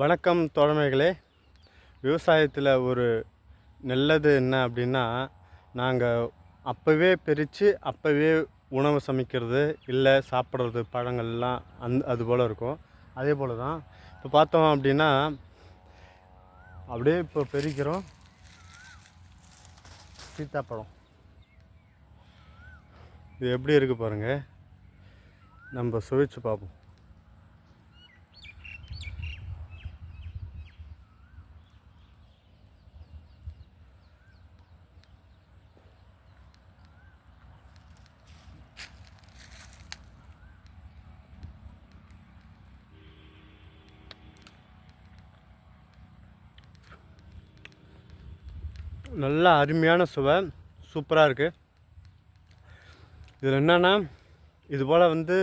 வணக்கம் தோழமைகளே. விவசாயத்தில் ஒரு நல்லது என்ன அப்படின்னா நாங்கள் அப்போவே பிரித்து அப்போவே உணவு சமைக்கிறது இல்லை சாப்பிட்றது பழங்கள்லாம் அந் அது போல் இருக்கும். அதே போல் தான் இப்போ பார்த்தோம் அப்படின்னா அப்படியே இப்போ பெருக்கிறோம். சீத்தாப்பழம். இது எப்படி இருக்குது பாருங்கள் நம்ம சுவைச்சு பார்ப்போம். நல்லா அருமையான சுவை. சூப்பராக இருக்குது இதில் என்னென்னா இது போல் வந்து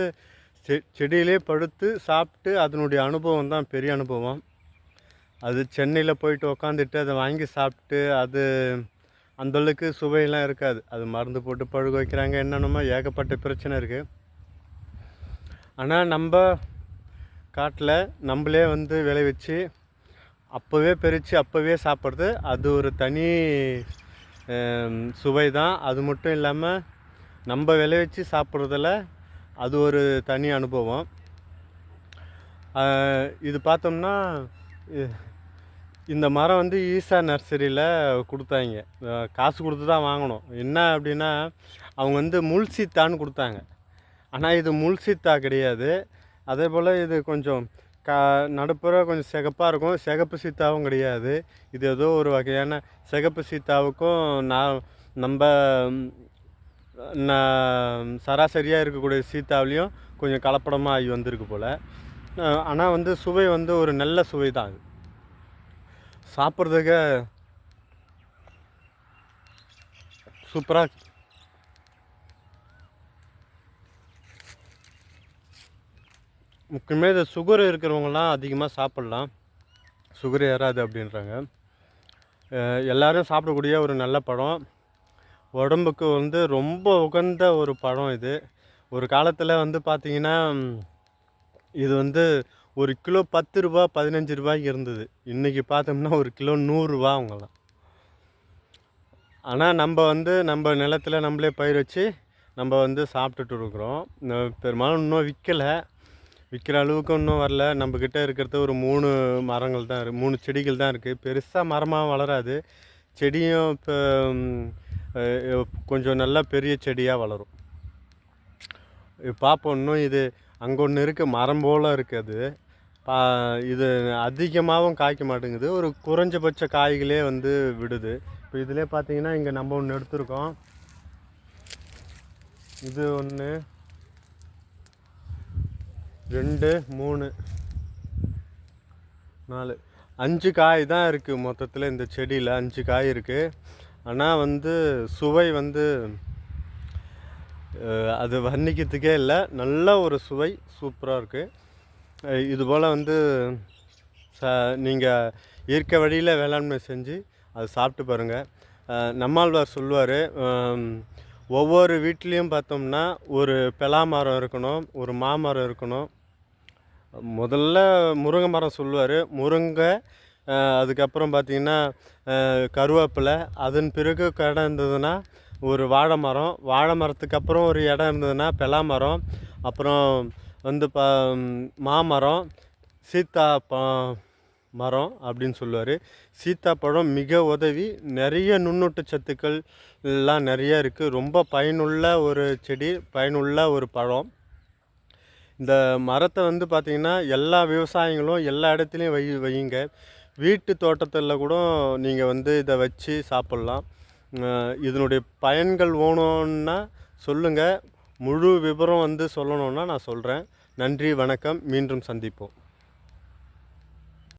செ செடியிலே படுத்து சாப்பிட்டு அதனுடைய அனுபவம் தான் பெரிய அனுபவம். அது சென்னையில் போயிட்டு உக்காந்துட்டு அதை வாங்கி சாப்பிட்டு அது அந்தளவுக்கு சுவையெல்லாம் இருக்காது. அது மருந்து போட்டு பழுக வைக்கிறாங்க என்னென்னமோ ஏகப்பட்ட பிரச்சனை இருக்குது ஆனால் நம்ம காட்டில் நம்மளே வந்து விளைவிச்சு அப்போவே பறித்து அப்போவே சாப்பிட்றது. அது ஒரு தனி சுவை தான் அது மட்டும் இல்லாமல் நம்ம விளைவிச்சு சாப்பிட்றதுல அது ஒரு தனி அனுபவம். இது பார்த்தோம்னா இந்த மரம் வந்து ஈசா நர்சரியில் கொடுத்தாங்க. காசு கொடுத்து தான் வாங்கணும். என்ன அப்படின்னா அவங்க வந்து முல்சித்தான்னு கொடுத்தாங்க. ஆனால் இது முல்சித்தா கிடையாது. அதே போல் இது கொஞ்சம் கா நடுப்புற கொஞ்சம் சிகப்பாக இருக்கும். சிகப்பு சீத்தாவும் கிடையாது. இது ஏதோ ஒரு வகையான சிகப்பு சீத்தாவுக்கும் நான் நம்ம நான் சராசரியாக இருக்கக்கூடிய சீத்தாவிலையும் கொஞ்சம் கலப்படமாக ஆகி வந்திருக்கு போல். ஆனால் வந்து சுவை வந்து ஒரு நல்ல சுவை தான் அது. சாப்பிட்றதுக்கு சூப்பராக முக்கியமாக இந்த சுகர் இருக்கிறவங்கலாம் அதிகமாக சாப்பிட்லாம். சுகர் ஏறாது அப்படின்றாங்க. எல்லோரும் சாப்பிடக்கூடிய ஒரு நல்ல பழம். உடம்புக்கு வந்து ரொம்ப உகந்த ஒரு பழம் இது. ஒரு காலத்தில் வந்து பார்த்திங்கன்னா இது வந்து ஒரு கிலோ பத்து ரூபா பதினஞ்சு ரூபாய்க்கு இருந்தது. இன்றைக்கி பார்த்தோம்னா ஒரு கிலோ நூறுரூவா அவங்களாம் ஆனால் நம்ம வந்து நம்ம நிலத்தில் நம்மளே பயிர் வச்சு நம்ம வந்து சாப்பிட்டுட்டு இருக்கிறோம். பெரும்பாலும் இன்னும் விற்கலை விற்கிற அளவுக்கு இன்னும் வரல. நம்மக்கிட்ட இருக்கிறது ஒரு மூணு மரங்கள் தான் இருக்குது மூணு செடிகள் தான் இருக்குது பெருசாக மரமாக வளராது. செடியும் இப்போ கொஞ்சம் நல்லா பெரிய செடியாக வளரும். பார்ப்போம் இன்னும் இது அங்கே ஒன்று இருக்குது மரம் போல் இருக்குது அது. பா இது அதிகமாகவும் காய்க்க மாட்டேங்குது. ஒரு குறைஞ்சபட்ச காய்களே வந்து விடுது. இப்போ இதிலே பார்த்தீங்கன்னா இங்கே நம்ம ஒன்று எடுத்திருக்கோம். இது ஒன்று ரெண்டு மூணு. நாலு. அஞ்சு காய் தான் இருக்குது மொத்தத்தில் இந்த செடியில். அஞ்சு காய் இருக்குது ஆனால் வந்து சுவை வந்து அது வர்ணிக்கிறதுக்கே இல்லை. நல்ல ஒரு சுவை சூப்பராக இருக்குது இதுபோல் வந்து ச நீங்கள் இயற்கை வழியில் வேளாண்மை செஞ்சு அதை சாப்பிட்டு பாருங்கள் நம்மாழ்வார் சொல்லுவார் ஒவ்வொரு வீட்லேயும் பார்த்தோம்னா ஒரு பலா மரம் இருக்கணும் ஒரு மாமரம் இருக்கணும் முதல்ல முருங்கை மரம் சொல்லுவார். முருங்கை அதுக்கப்புறம் பார்த்தீங்கன்னா கருவேப்பிலை அதன் பிறகு இடம் இருந்ததுன்னா ஒரு வாழை மரம். வாழை மரத்துக்கு அப்புறம் ஒரு இடம் இருந்ததுன்னா பெலா மரம் அப்புறம் வந்து ப மாமரம் சீத்தா ப மரம் அப்படின்னு சொல்லுவார். சீத்தாப்பழம் மிக உதவி. நிறைய நுண்ணூட்டு சத்துக்கள் எல்லாம் நிறைய இருக்குது ரொம்ப பயனுள்ள ஒரு செடி பயனுள்ள ஒரு பழம். இந்த மரத்தை வந்து பார்த்திங்கன்னா எல்லா விவசாயிங்களும் எல்லா இடத்துலையும் வை வையுங்க. வீட்டு தோட்டத்தில் கூட நீங்கள் வந்து இதை வச்சு சாப்பிட்லாம். இதனுடைய பயன்கள் வேணும்னா சொல்லுங்கள் முழு விவரம் வந்து சொல்லணுன்னா நான் சொல்கிறேன் நன்றி வணக்கம். மீண்டும் சந்திப்போம்.